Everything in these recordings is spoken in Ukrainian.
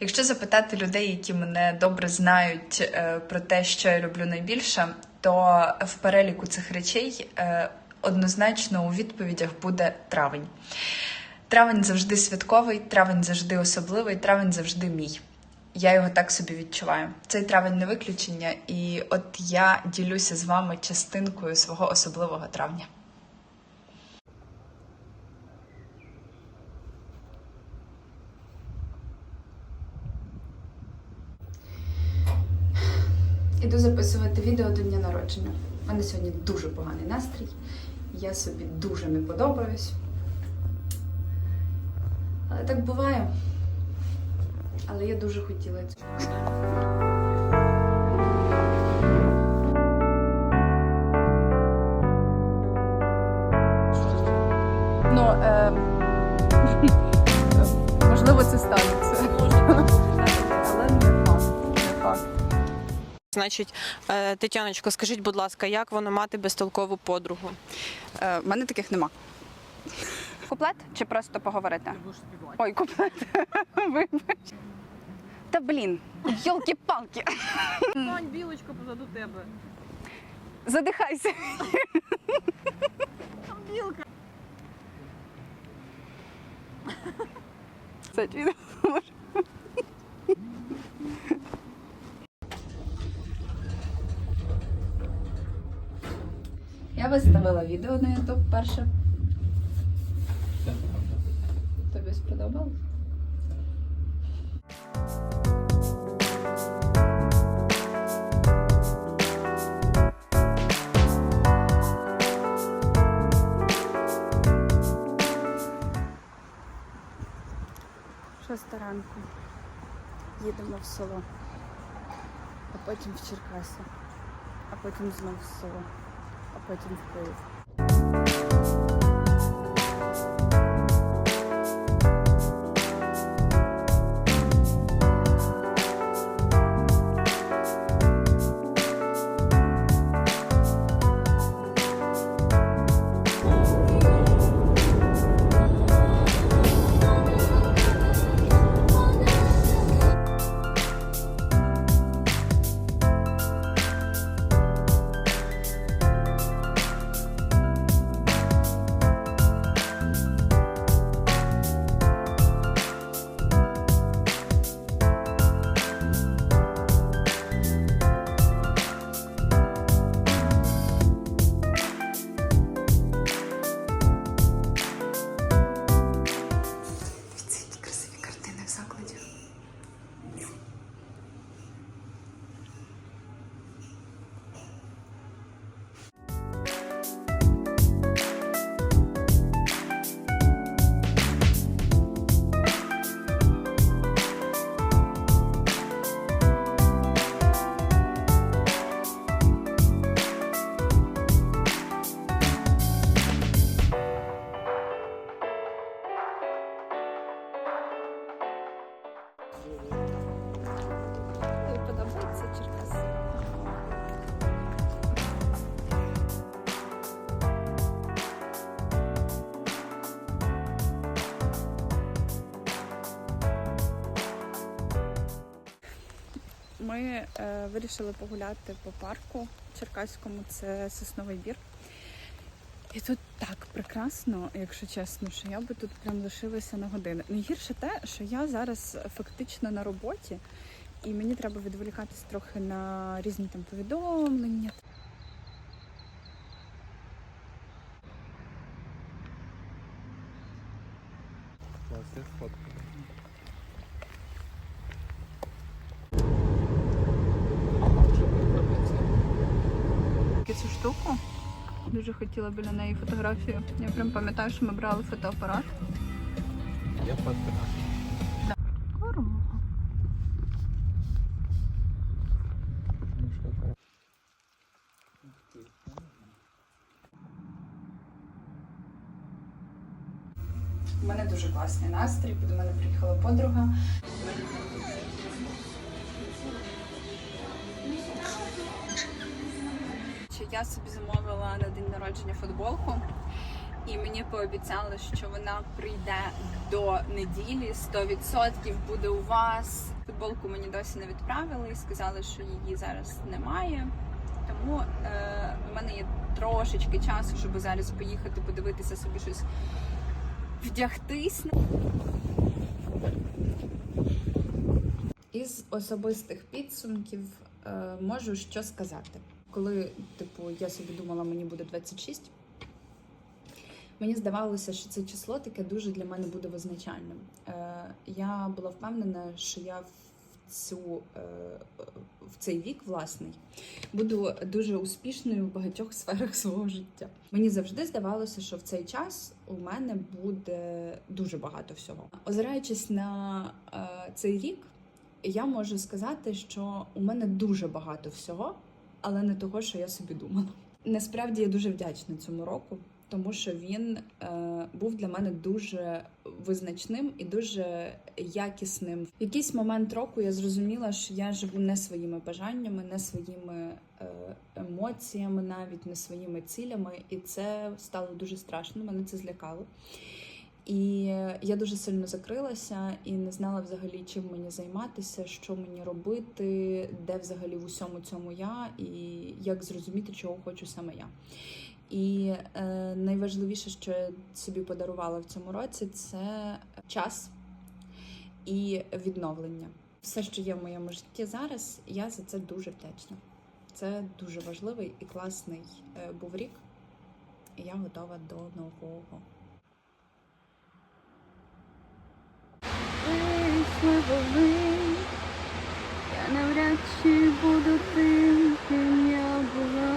Якщо запитати людей, які мене добре знають е, про те, що я люблю найбільше, то в переліку цих речей е, однозначно у відповідях буде травень. Травень завжди святковий, травень завжди особливий, травень завжди мій. Я його так собі відчуваю. Цей травень не виключення, і от я ділюся з вами частинкою свого особливого травня. Іду записувати відео до дня народження. У мене сьогодні дуже поганий настрій. Я собі дуже не подобаюсь. Але так буває. Але я дуже хотіла цього. Ну, е, можливо, це станеться. Значить, е, Тетяночко, скажіть, будь ласка, як воно мати безтолкову подругу? Е, в мене таких нема. Куплет чи просто поговорити? Ой, куплет. Вибач. Та блін, йолки-палки. Мань, білочка позаду тебе. Задихайся. Це чи Я виставила відео на YouTube перше. Тобі сподобалось? Шоста ранку. Їдемо в село, а потім в Черкаси, а потім знов в село, потім Ми е, вирішили погуляти по парку Черкаському, це Сосновий бір. І тут так прекрасно, якщо чесно, що я би тут прям лишилася на години. Найгірше те, що я зараз фактично на роботі, і мені треба відволікатись трохи на різні там повідомлення. Дуже хотіла біля неї фотографію. Я прям пам'ятаю, що ми брали фотоапарат. Що це? У мене дуже класний настрій, бо до мене приїхала подруга. Я собі замовила на день народження футболку, і мені пообіцяли, що вона прийде до неділі, 100% буде у вас. Футболку мені досі не відправили і сказали, що її зараз немає. Тому е, у мене є трошечки часу, щоб зараз поїхати подивитися собі щось вдягтись. Із особистих підсумків е, можу що сказати. Коли, типу, я собі думала, мені буде 26, мені здавалося, що це число таке дуже для мене буде визначальним. Е, я була впевнена, що я в цю е, в цей вік власний буду дуже успішною в багатьох сферах свого життя. Мені завжди здавалося, що в цей час у мене буде дуже багато всього. Озираючись на е, цей рік, я можу сказати, що у мене дуже багато всього, але не того, що я собі думала. Насправді я дуже вдячна цьому року, тому що він е, був для мене дуже визначним і дуже якісним. В якийсь момент року я зрозуміла, що я живу не своїми бажаннями, не своїми е, емоціями, навіть не своїми цілями, і це стало дуже страшно. Мене це злякало. І я дуже сильно закрилася і не знала взагалі, чим мені займатися, що мені робити, де взагалі в усьому цьому я, і як зрозуміти, чого хочу саме я. І е, найважливіше, що я собі подарувала в цьому році, це час і відновлення. Все, що є в моєму житті зараз, я за це дуже вдячна. Це дуже важливий і класний е, був рік, і я готова до нового. Вийшли я навряд чи буду тим, ким я була.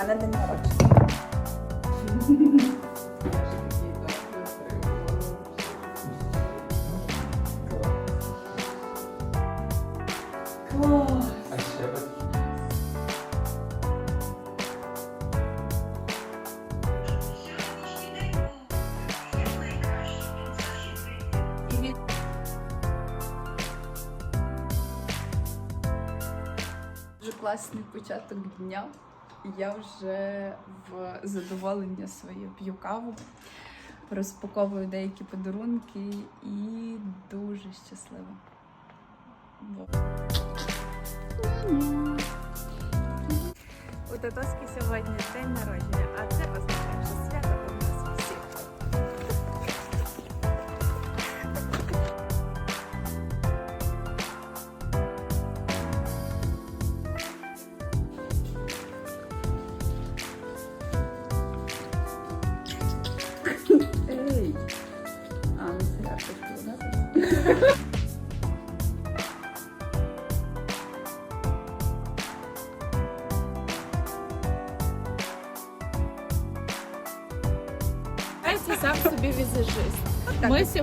А на день народження. Дуже класний початок дня. Я вже в задоволення своє п'ю каву, розпаковую деякі подарунки і дуже щаслива. У Татоски сьогодні день народження, а це означає,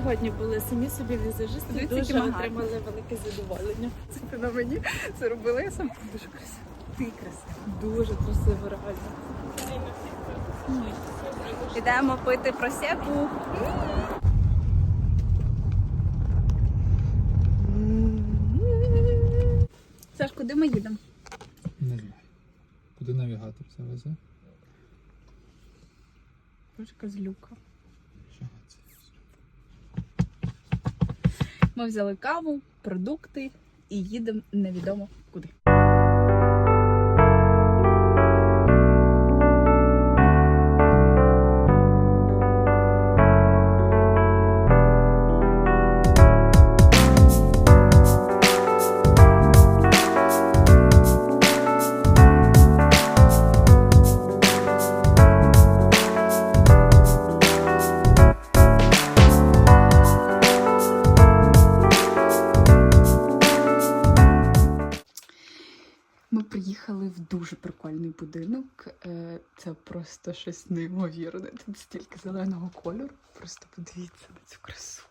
сьогодні були самі собі візажисти, дуже які ми гарні. отримали велике задоволення. Це на мені це робила я сам дуже красиво. Ти красива. Дуже красиво, реально. Ідемо пити просеку. Саш, куди ми їдемо? не знаю. Куди навігатор завезе? Божка злюка. Чого це? Ми взяли каву, продукти і їдемо невідомо куди. Приїхали в дуже прикольний будинок. Е, Це просто щось неймовірне. Тут стільки зеленого кольору. Просто подивіться на цю красу.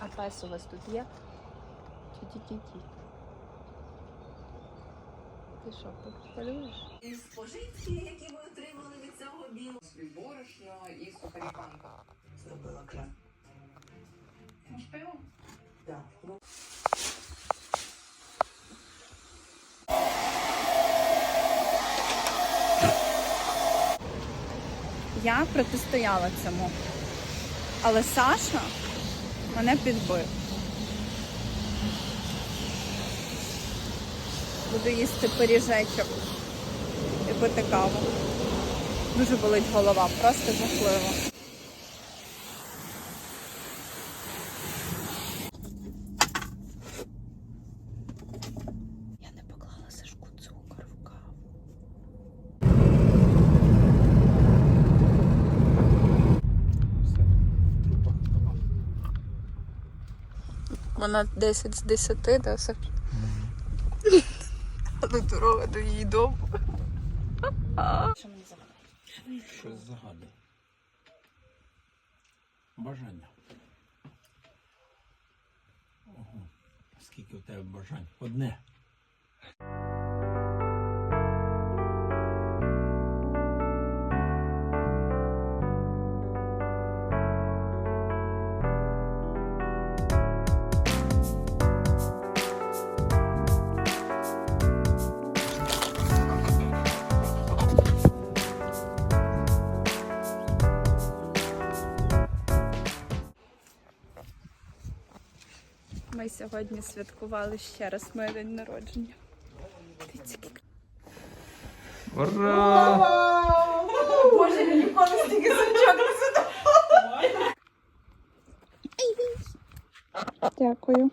А пес у вас тут є? Чи тільки кіт? Ти що, полюєш? Із позиції, які ми отримали від цього білого. Собі борошно і сухарі панка. Зробила крем. Може пиво? Так. Я протистояла цьому. Але Саша мене підбив. Буду їсти пиріжечок і пити каву. Дуже болить голова, просто жахливо. Я не поклала Сашку цукор в каву. Все, в трупах нема. Вона 10 з 10, да, Саш? Але дорога до її дому. Що мені за Щось загадує. Бажання. Ого. Скільки у тебе бажань? Одне. Сьогодні святкували ще раз моє день народження. Дивіться, не Ура! Дякую.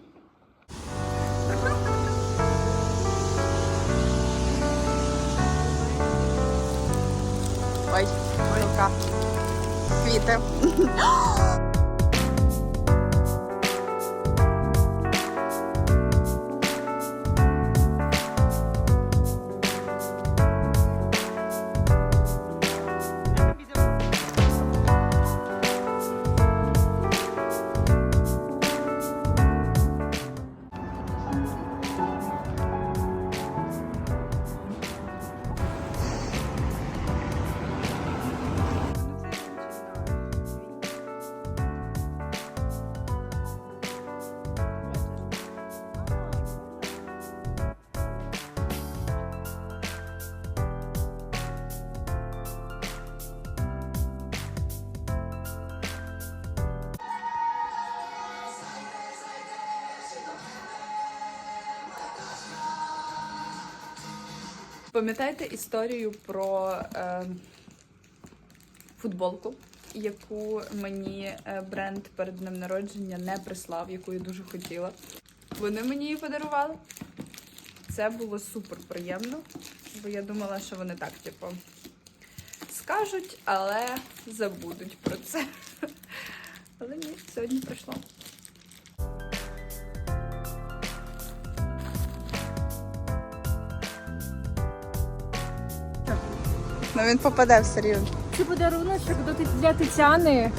Пам'ятаєте історію про е, футболку, яку мені е, бренд перед днем народження не прислав, яку я дуже хотіла. Вони мені її подарували. Це було супер приємно, бо я думала, що вони так, типу, скажуть, але забудуть про це. Але ні, сьогодні прийшло. Ну він попаде все рівно. Це подарунок для Тетяни.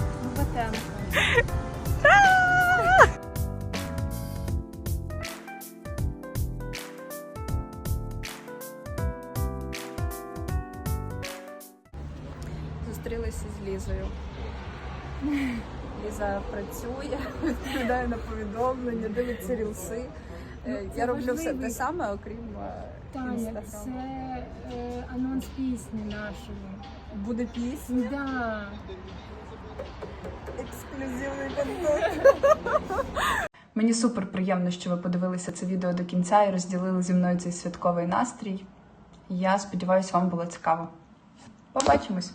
Зустрілися з Лізою. Ліза працює, відповідає на повідомлення, дивиться рілси. Е, Я роблю все те саме, окрім е, Таня, це е, анонс пісні нашої. Буде пісня, Да. ексклюзивний контент. Мені супер приємно, що ви подивилися це відео до кінця і розділили зі мною цей святковий настрій. Я сподіваюся, вам було цікаво. Побачимось!